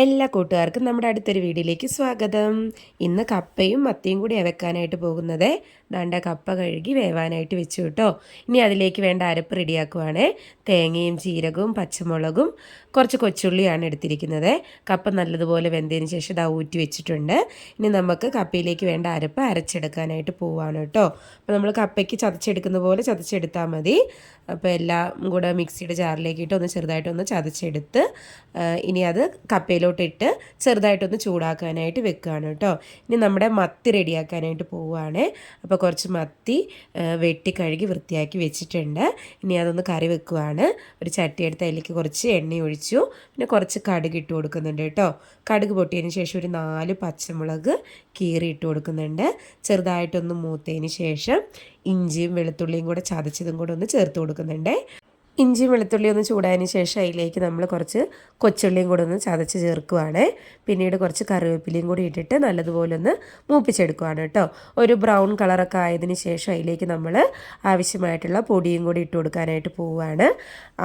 എല്ലാ കൂട്ടുകാർക്കും നമ്മുടെ അടുത്തൊരു വീഡിയോയിലേക്ക് സ്വാഗതം. ഇന്ന് കപ്പയും മത്തിയും കൂടി വെക്കാനായിട്ട് പോകുന്നത് ദാണ്ട കപ്പ കഴുകി വേവാനായിട്ട് വെച്ചു കേട്ടോ. ഇനി അതിലേക്ക് വേണ്ട അരപ്പ് റെഡിയാക്കുവാണ്. തേങ്ങയും ജീരകവും പച്ചമുളകും കുറച്ച് കൊച്ചുള്ളിയാണ് എടുത്തിരിക്കുന്നത്. കപ്പ നല്ലതുപോലെ വെന്തതിന് ശേഷം ഇതാ ഊറ്റി വെച്ചിട്ടുണ്ട്. ഇനി നമുക്ക് കപ്പയിലേക്ക് വേണ്ട അരപ്പ് അരച്ചെടുക്കാനായിട്ട് പോവാണ് കേട്ടോ. അപ്പോൾ നമ്മൾ കപ്പയ്ക്ക് ചതച്ചെടുക്കുന്ന പോലെ ചതച്ചെടുത്താൽ മതി. അപ്പോൾ എല്ലാം കൂടെ മിക്സിയുടെ ജാറിലേക്ക് ഇട്ട് ഒന്ന് ചെറുതായിട്ടൊന്ന് ചതച്ചെടുത്ത് ഇനി അത് കപ്പയിലോട്ടിട്ട് ചെറുതായിട്ടൊന്ന് ചൂടാക്കാനായിട്ട് വെക്കുകയാണ് കേട്ടോ. ഇനി നമ്മുടെ മത്തി റെഡിയാക്കാനായിട്ട് പോവുകയാണ് അപ്പോൾ കുറച്ച് മത്തി വെട്ടി കഴുകി വൃത്തിയാക്കി വെച്ചിട്ടുണ്ട്. ഇനി അതൊന്ന് കറി വെക്കുവാണ്. ഒരു ചട്ടി എടുത്ത് അതിലേക്ക് കുറച്ച് എണ്ണ ഒഴിച്ചു. പിന്നെ കുറച്ച് കടുക് ഇട്ട് കൊടുക്കുന്നുണ്ട് കേട്ടോ. കടുക് പൊട്ടിയതിന് ശേഷം ഒരു നാല് പച്ചമുളക് കീറി ഇട്ട് കൊടുക്കുന്നുണ്ട്. ചെറുതായിട്ടൊന്ന് മൂത്തതിന് ശേഷം ഇഞ്ചിയും വെളുത്തുള്ളിയും കൂടെ ചതച്ചതും കൂടെ ഒന്ന് ചേർത്ത് കൊടുക്കുന്നുണ്ട്. ഇഞ്ചിയും വെളുത്തുള്ളി ഒന്ന് ചൂടായതിന് ശേഷം അതിലേക്ക് നമ്മൾ കുറച്ച് കൊച്ചുള്ളിയും കൂടെ ഒന്ന് ചതച്ച് ചേർക്കുവാണ്. പിന്നീട് കുറച്ച് കറിവേപ്പിലയും കൂടി ഇട്ടിട്ട് നല്ലതുപോലെ ഒന്ന് മൂപ്പിച്ചെടുക്കുവാണ് കേട്ടോ. ഒരു ബ്രൗൺ കളറൊക്കെ ആയതിന് ശേഷം അതിലേക്ക് നമ്മൾ ആവശ്യമായിട്ടുള്ള പൊടിയും കൂടി ഇട്ട് കൊടുക്കാനായിട്ട് പോവുകയാണ്.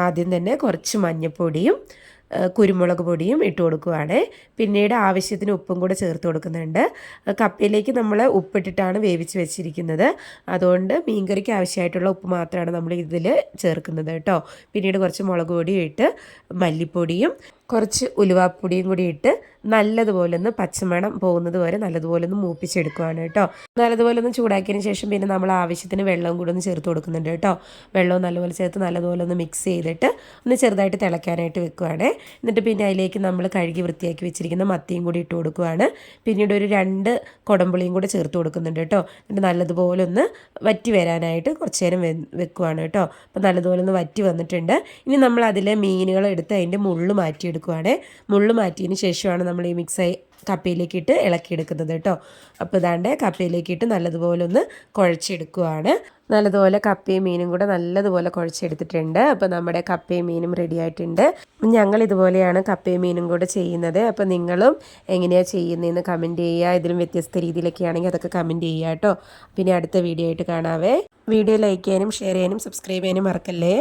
ആദ്യം തന്നെ കുറച്ച് മഞ്ഞൾപ്പൊടിയും കുരുമുളക് പൊടിയും ഇട്ട് കൊടുക്കുവാണ്. പിന്നീട് ആവശ്യത്തിന് ഉപ്പും കൂടെ ചേർത്ത് കൊടുക്കുന്നുണ്ട്. കപ്പയിലേക്ക് നമ്മൾ ഉപ്പിട്ടിട്ടാണ് വേവിച്ച് വെച്ചിരിക്കുന്നത്. അതുകൊണ്ട് മീൻകറിക്ക് ആവശ്യമായിട്ടുള്ള ഉപ്പ് മാത്രമാണ് നമ്മൾ ഇതിൽ ചേർക്കുന്നത് കേട്ടോ. പിന്നീട് കുറച്ച് മുളക് പൊടിയും ഇട്ട് മല്ലിപ്പൊടിയും കുറച്ച് ഉലുവാപ്പൊടിയും കൂടി ഇട്ട് നല്ലതുപോലെ ഒന്ന് പച്ചമണം പോകുന്നത് വരെ നല്ലതുപോലെ ഒന്ന് മൂപ്പിച്ചെടുക്കുവാണ് കേട്ടോ. നല്ലതുപോലെ ഒന്ന് ചൂടാക്കിയതിന് ശേഷം പിന്നെ നമ്മൾ ആവശ്യത്തിന് വെള്ളവും കൂടി ഒന്ന് ചേർത്ത് കൊടുക്കുന്നുണ്ട് കേട്ടോ. വെള്ളവും നല്ലപോലെ ചേർത്ത് നല്ലതുപോലെ ഒന്ന് മിക്സ് ചെയ്തിട്ട് ഒന്ന് ചെറുതായിട്ട് തിളയ്ക്കാനായിട്ട് വെക്കുവാണ്. എന്നിട്ട് പിന്നെ അതിലേക്ക് നമ്മൾ കഴുകി വൃത്തിയാക്കി വെച്ചിരിക്കുന്ന മത്തിയും കൂടി ഇട്ട് കൊടുക്കുവാണ്. പിന്നീട് ഒരു രണ്ട് കുടമ്പുളിയും കൂടെ ചേർത്ത് കൊടുക്കുന്നുണ്ട് കേട്ടോ. എന്നിട്ട് നല്ലതുപോലെ ഒന്ന് വറ്റി വരാനായിട്ട് കുറച്ച് നേരം വെക്കുവാണ് കേട്ടോ. അപ്പോൾ നല്ലതുപോലെ ഒന്ന് വറ്റി വന്നിട്ടുണ്ട്. ഇനി നമ്മൾ അതിലെ മീനുകൾ എടുത്ത് അതിന്റെ മുള്ളു മാറ്റിയെടുക്കും. എടുക്കുവാണ്. മുള്ളു മാറ്റിയതിന് ശേഷമാണ് നമ്മൾ ഈ മിക്സായി കപ്പയിലേക്ക് ഇട്ട് ഇളക്കിയെടുക്കുന്നത് കേട്ടോ. അപ്പോൾ ഇതാണ്ട് കപ്പയിലേക്ക് ഇട്ട് നല്ലതുപോലെ ഒന്ന് കുഴച്ചെടുക്കുവാണ്. നല്ലതുപോലെ കപ്പയും മീനും കൂടെ നല്ലതുപോലെ കുഴച്ചെടുത്തിട്ടുണ്ട്. അപ്പോൾ നമ്മുടെ കപ്പയും മീനും റെഡി ആയിട്ടുണ്ട്. ഞങ്ങൾ ഇതുപോലെയാണ് കപ്പയും മീനും കൂടെ ചെയ്യുന്നത്. അപ്പോൾ നിങ്ങളും എങ്ങനെയാണ് ചെയ്യുന്നതെന്ന് കമന്റ് ചെയ്യുക. ഇതിലും വ്യത്യസ്ത രീതിയിലൊക്കെ ആണെങ്കിൽ അതൊക്കെ കമന്റ് ചെയ്യുക കേട്ടോ. പിന്നെ അടുത്ത വീഡിയോ ആയിട്ട് കാണാവേ. വീഡിയോ ലൈക്ക് ചെയ്യാനും ഷെയർ ചെയ്യാനും സബ്സ്ക്രൈബ് ചെയ്യാനും മറക്കല്ലേ?